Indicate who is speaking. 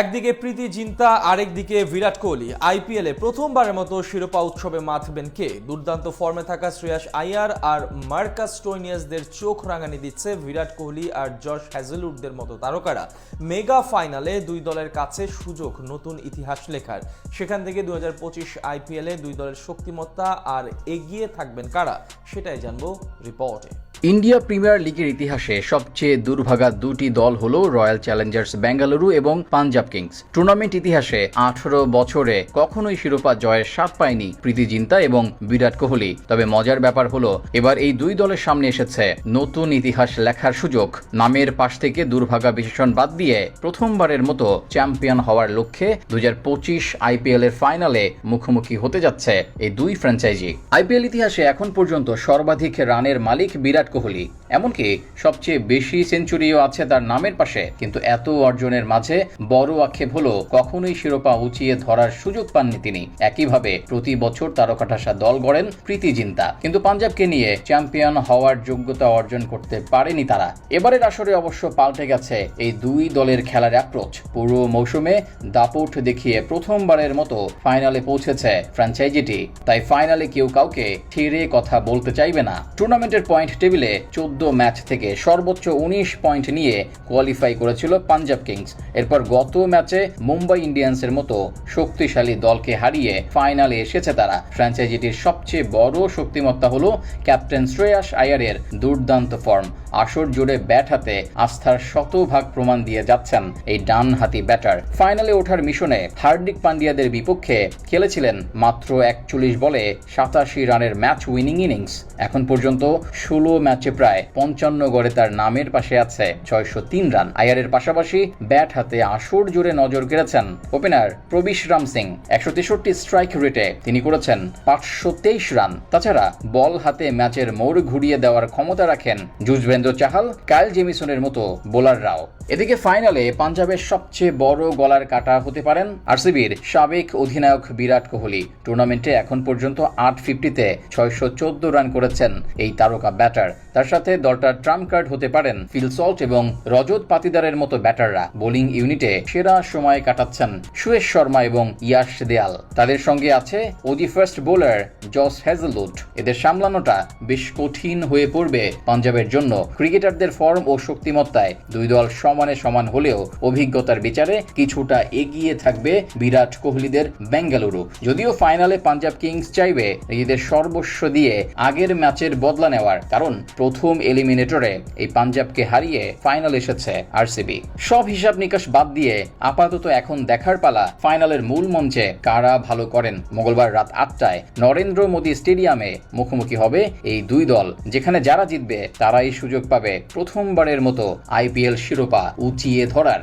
Speaker 1: একদিকে প্রীতি জিন্তা, আরেকদিকে বিরাট কোহলি। আইপিএলে প্রথমবারের মতো শিরোপা উৎসবে মাথবেন কে? দুর্দান্ত ফর্মে থাকা শ্রেয়াস আয়ার আর মার্কাস স্টোইনিয়াসদের চোখ রাঙানি দিচ্ছে বিরাট কোহলি আর জশ হ্যাজেলউডদের মতো তারকারা। মেগা ফাইনালে দুই দলের কাছে সুযোগ, নতুন ইতিহাস লেখার। সেখান থেকে দু হাজার পঁচিশ আইপিএলে দুই দলের শক্তিমত্তা আর এগিয়ে থাকবেন কারা? সেটাই জানব রিপোর্টে।
Speaker 2: ইন্ডিয়া প্রিমিয়ার লিগের ইতিহাসে সবচেয়ে দুর্ভাগা দুটি দল হল রয়্যাল চ্যালেঞ্জার্স বেঙ্গালুরু এবং পাঞ্জাব কিংস। টুর্নামেন্ট ইতিহাসে আঠারো বছরে কখনোই শিরোপা জয়ের স্বাদ পায়নি প্রীতি জিন্তা এবং বিরাট কোহলি। তবে মজার ব্যাপার হলো, এবার এই দুই দলের সামনে এসেছে নতুন ইতিহাস লেখার সুযোগ। নামের পাশ থেকে দুর্ভাগা বিশেষণ বাদ দিয়ে প্রথমবারের মতো চ্যাম্পিয়ন হওয়ার লক্ষ্যে দু হাজার পঁচিশ আইপিএল এর ফাইনালে মুখোমুখি হতে যাচ্ছে এই দুই ফ্র্যাঞ্চাইজি। আইপিএল ইতিহাসে এখন পর্যন্ত সর্বাধিক রানের মালিক বিরাট কোহলি। এমনকি সবচেয়ে বেশি সেঞ্চুরিও আছে তার নামের পাশে। কিন্তু এত অর্জনের মাঝে বড় আক্ষেপ হলো কখনোই শিরোপা উঁচিয়ে ধরার সুযোগ পাননি তিনি। একইভাবে প্রতি বছর তারকাঠাসা দল গড়েন প্রীতি জিন্তা। কিন্তু পাঞ্জাবকে নিয়ে চ্যাম্পিয়ন হওয়ার যোগ্যতা অর্জন করতে পারেনি তারা। এবারের আসরে অবশ্য পাল্টে গেছে এই দুই দলের খেলার অ্যাপ্রোচ। পুরো মৌসুমে দাপট দেখিয়ে প্রথমবারের মতো ফাইনালে পৌঁছেছে ফ্র্যাঞ্চাইজিটি। তাই ফাইনালে কেউ কাউকে ঠেরে কথা বলতে চাইবে না। টুর্নামেন্টের পয়েন্ট টেবিলে চোদ্দ ম্যাচ থেকে সর্বোচ্চ উনিশ পয়েন্ট নিয়ে কোয়ালিফাই করেছিল পাঞ্জাব কিংস। এরপর গত ম্যাচে মুম্বাই ইন্ডিয়ান্সের মতো শক্তিশালী দলকে হারিয়ে ফাইনালে এসেছে তারা। ফ্র্যাঞ্চাইজিটির সবচেয়ে বড় শক্তিমত্তা হল ক্যাপ্টেন শ্রেয়াস আয়ারের দুর্দান্ত ফর্ম আসর জুড়ে ব্যাট হাতে আস্থার শতভাগ প্রমাণ দিয়ে যাচ্ছেন এই ডান হাতি ব্যাটার। ফাইনালে ওঠার মিশনে হার্দিক পান্ডিয়াদের বিপক্ষে খেলেছিলেন মাত্র একচল্লিশ বলে সাতাশি রানের ম্যাচ উইনিং ইনিংস। এখন পর্যন্ত ষোলো ম্যাচে প্রায় পঞ্চান্ন গড়ে তার নামের পাশে আছে ছয়শো তিন রান। আয়ারের পাশাপাশি ব্যাট হাতে আসর জুড়ে নজর কেড়েছেন ওপেনার প্রবিশ রাম সিং। একশো তেষট্টি স্ট্রাইক রেটে তিনি করেছেন পাঁচশো তেইশ রান। তাছাড়া বল হাতে ম্যাচের মোড় ঘুরিয়ে দেওয়ার ক্ষমতা রাখেন যুজবেন্দ্র চাহাল, কাইল জেমিসনের মতো বোলাররাও এদিকে ফাইনালে পাঞ্জাবের সবচেয়ে বড় গলার কাটা হতে পারেন আরসিবির সাবেক অধিনায়ক বিরাট কোহলি। টুর্নামেন্টে এখন পর্যন্ত আট ফিফটিতে ছয়শো চোদ্দ রান করেছেন এই তারকা ব্যাটার। তার সাথে দলটার ট্রাম্প কার্ড হতে পারেন ফিল সল্ট এবং রজত পাতিদারের মতো ব্যাটাররা। বোলিং ইউনিটে সেরা সময় কাটাচ্ছেন সুয়েশ শর্মা এবং ইয়াশ দেয়াল। তাদের সঙ্গে আছে Aussie fast bowler Josh Hazlewood. এদের সামলানোটা বেশ কঠিন হয়ে পড়বে পাঞ্জাবের জন্য। ক্রিকেটারদের ফর্ম ও শক্তিমত্তায় দুই দল সমানে সমান হলেও অভিজ্ঞতার বিচারে কিছুটা এগিয়ে থাকবে বিরাট কোহলিদের বেঙ্গালুরু। যদিও ফাইনালে পাঞ্জাব কিংস চাইবে নিজেদের সর্বস্ব দিয়ে আগের ম্যাচের বদলা নেওয়ার, কারণ প্রথম এলিমিনেটরে এই পাঞ্জাবকে হারিয়ে ফাইনাল এসেছে আরসিবি। সব হিসাব নিকাশ বাদ দিয়ে আপাতত এখন দেখার পালা ফাইনালের মূল মঞ্চে কারা ভালো করেন। মঙ্গলবার রাত আটটায় নরেন্দ্র মোদী স্টেডিয়ামে মুখোমুখি হবে এই দুই দল, যেখানে যারা জিতবে তারাই সুযোগ পাবে প্রথমবারের মতো আইপিএল শিরোপা উঁচিয়ে ধরার।